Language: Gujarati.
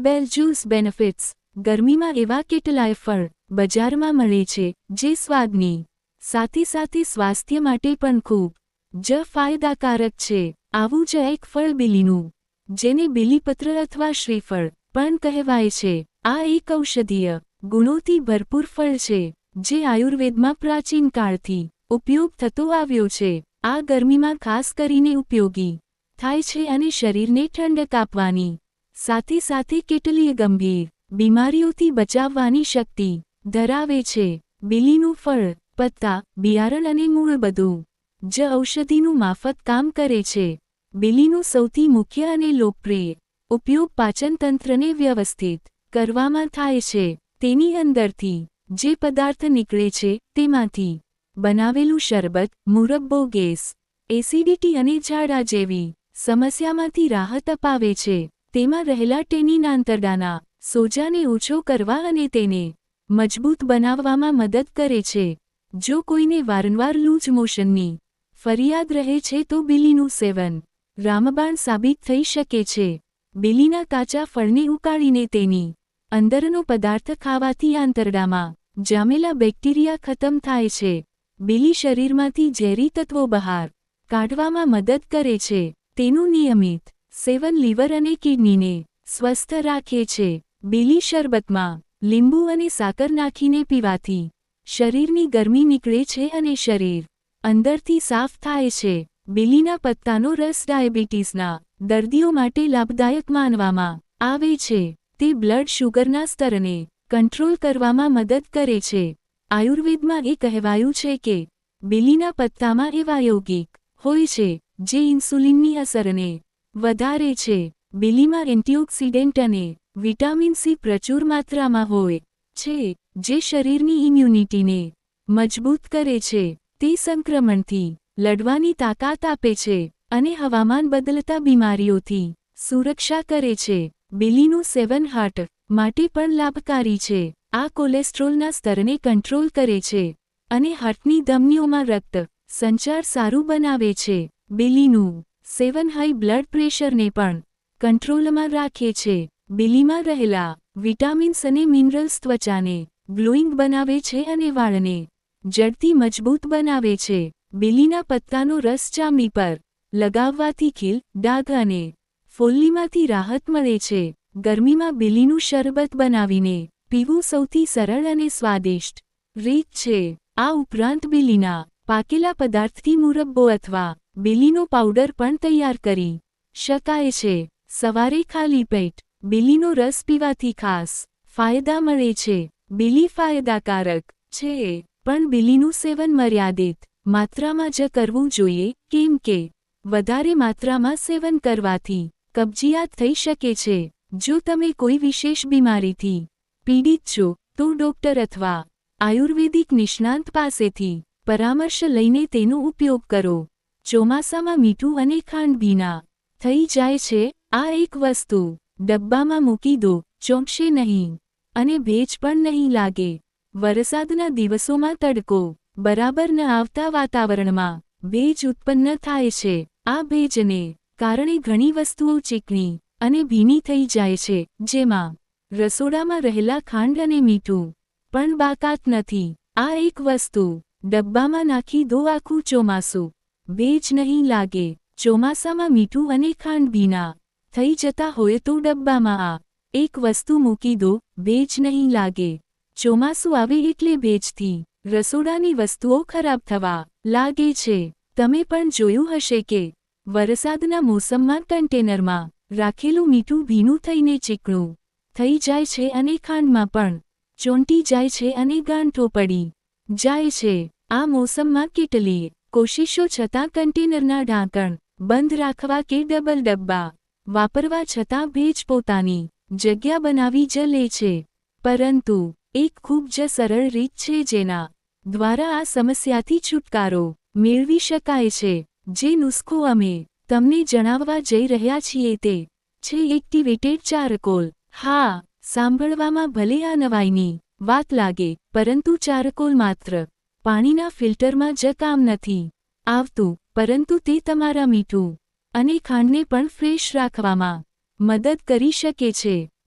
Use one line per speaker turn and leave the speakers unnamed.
બેલ જ્યુસ બેનિફિટ્સ. ગરમીમાં એવા કેટલાય ફળ બજારમાં મળે છે, જે સ્વાદની સાથે સાથે સ્વાસ્થ્ય માટે પણ ખૂબ જ ફાયદાકારક છે. આવું જ એક ફળ બિલીનું, જેને બિલીપત્ર અથવા શ્રીફળ પણ કહેવાય છે. આ એક ઔષધીય ગુણોથી ભરપૂર ફળ છે, જે આયુર્વેદમાં પ્રાચીન કાળથી ઉપયોગ થતો આવ્યો છે. આ ગરમીમાં ખાસ કરીને ઉપયોગી થાય છે અને શરીરને ઠંડક આપવાની સાથે સાથે કેટલીય ગંભીર બીમારીઓથી બચાવવાની શક્તિ ધરાવે છે. બીલીનું ફળ, પત્તા, બિયારણ અને મૂળ બધું જ ઔષધિનું માફત કામ કરે છે. બીલીનું સૌથી મુખ્ય અને લોકપ્રિય ઉપયોગ પાચનતંત્રને વ્યવસ્થિત કરવામાં થાય છે. તેની અંદરથી જે પદાર્થ નીકળે છે તેમાંથી બનાવેલું શરબત, મુરબ્બો, ગેસ, એસિડિટી અને ઝાડા જેવી સમસ્યામાંથી રાહત અપાવે છે. તેમાં રહેલા ટેનિન આંતરડાના સોજાને ઓછો કરવા અને તેને મજબૂત બનાવવામાં મદદ કરે છે. જો કોઈને વારંવાર લૂઝ મોશનની ફરિયાદ રહે છે તો બિલીનું સેવન રામબાણ સાબિત થઈ શકે છે. બિલીના કાચા ફળને ઉકાળીને તેની અંદરનો પદાર્થ ખાવાથી આંતરડામાં જામેલા બેક્ટેરિયા ખતમ થાય છે. બિલી શરીરમાંથી ઝેરી તત્વો બહાર કાઢવામાં મદદ કરે છે. તેનું નિયમિત સેવન લીવર અને કિડનીને સ્વસ્થ રાખે છે. બીલી શરબતમાં લીંબુ અને સાકર નાખીને પીવાથી શરીરની ગરમી નીકળે છે અને શરીર અંદરથી સાફ થાય છે. બીલીના પત્તાનો રસ ડાયાબિટીસના દર્દીઓ માટે લાભદાયક માનવામાં આવે છે. તે બ્લડ શુગરના સ્તરને કંટ્રોલ કરવામાં મદદ કરે છે. આયુર્વેદમાં એ કહેવાયું છે કે બીલીના પત્તામાં એવા યૌગિક હોય છે, જે ઇન્સ્યુલિનની અસરને વધારે છે. બિલીમાં એન્ટીઓક્સિડેન્ટ અને વિટામિન સી પ્રચુર માત્રામાં હોય છે, જે શરીરની ઇમ્યુનિટીને મજબૂત કરે છે. તે સંક્રમણથી લડવાની તાકાત આપે છે અને હવામાન બદલતા બીમારીઓથી સુરક્ષા કરે છે. બિલીનું સેવન હાર્ટ માટે પણ લાભકારી છે. આ કોલેસ્ટ્રોલના સ્તરને કંટ્રોલ કરે છે અને હાર્ટની ધમનીઓમાં રક્ત સંચાર સારું બનાવે છે. બિલીનું સેવન હાઈ બ્લડ પ્રેશરને પણ કંટ્રોલમાં રાખે છે. બિલીમાં રહેલા વિટામિન્સ અને મિનરલ્સ ત્વચાને ગ્લોઈંગ બનાવે છે અને વાળને જડતી મજબૂત બનાવે છે. બિલીના પત્તાનો રસ ચામડી પર લગાવવાથી ખીલ, ડાઘ અને ફોલ્લીમાંથી રાહત મળે છે. ગરમીમાં બિલીનું શરબત બનાવીને પીવું સૌથી સરળ અને સ્વાદિષ્ટ રીત છે. આ ઉપરાંત બિલીના પાકેલા પદાર્થથી મુરબ્બો અથવા બિલીનો પાવડર પણ તૈયાર કરી. શકાય છે. સવારે ખાલી પેટ બિલીનો રસ પીવાથી ખાસ ફાયદા મળે છે. બિલી ફાયદાકારક છે, પણ બિલીનું સેવન મર્યાદિત માત્રામાં જ કરવું જોઈએ. કેમ કે વધારે માત્રામાં સેવન કરવાથી કબજિયાત થઈ શકે છે. જો તમે કોઈ વિશેષ બીમારીથી પીડિત છો, તો ડોક્ટર અથવા આયુર્વેદિક નિષ્ણાંત પાસેથી પરામર્શ લઈને તેનો ઉપયોગ કરો. ચોમાસામાં મીઠું અને ખાંડ ભીના. થઈ જાય છે, આ એક વસ્તુ. ડબ્બામાં મૂકી દો, ચોંપશે નહીં. અને ભેજ પણ નહીં લાગે. વરસાદના દિવસોમાં તડકો. બરાબર ન આવતા વાતાવરણમાં. ભેજ ઉત્પન્ન થાય છે. આ ભેજને કારણે ઘણી વસ્તુઓ ચીકણી અને ભીની થઈ જાય છે, જેમાં રસોડામાં રહેલા ખાંડ અને મીઠું પણ બાકાત નથી. આ એક વસ્તુ. ડબ્બામાં નાખી દો આખું ચોમાસું. ભેજ નહીં લાગે. ચોમાસામાં મીઠું અને ખાંડ ભીના થઈ જતા હોય તો ડબ્બામાં આ એક વસ્તુ મૂકી દો ભેજ નહીં લાગે. ચોમાસું આવે એટલે ભેજથી રસોડાની વસ્તુઓ ખરાબ થવા લાગે છે. તમે પણ જોયું હશે કે વરસાદના મોસમમાં કન્ટેનરમાં રાખેલું મીઠું ભીનું થઈને ચીકણું થઈ જાય છે અને ખાંડમાં પણ ચોંટી જાય છે અને ગાંઠો પડી જાય છે. આ મોસમમાં કેટલીય કોશિશો છતાં કન્ટેનરના ઢાંકણ બંધ રાખવા કે ડબલ ડબ્બા વાપરવા છતાં ભેજ પોતાની જગ્યા બનાવી જ લે છે. પરંતુ એક ખૂબ જ સરળ રીત છે જેના દ્વારા આ સમસ્યાથી છુટકારો મેળવી શકાય છે. જે નુસ્ખો અમે તમને જણાવવા જઈ રહ્યા છીએ તે છે એક્ટિવેટેડ ચારકોલ. હા, સાંભળવામાં ભલે આ નવાઈની વાત લાગે, પરંતુ ચારકોલ માત્ર પાણીના ફિલ્ટરમાં જ કામ નથી. આવતું, પરંતુ તે તમારા મીઠું અને ખાંડને પણ ફ્રેશ રાખવામાં મદદ કરી શકે છે.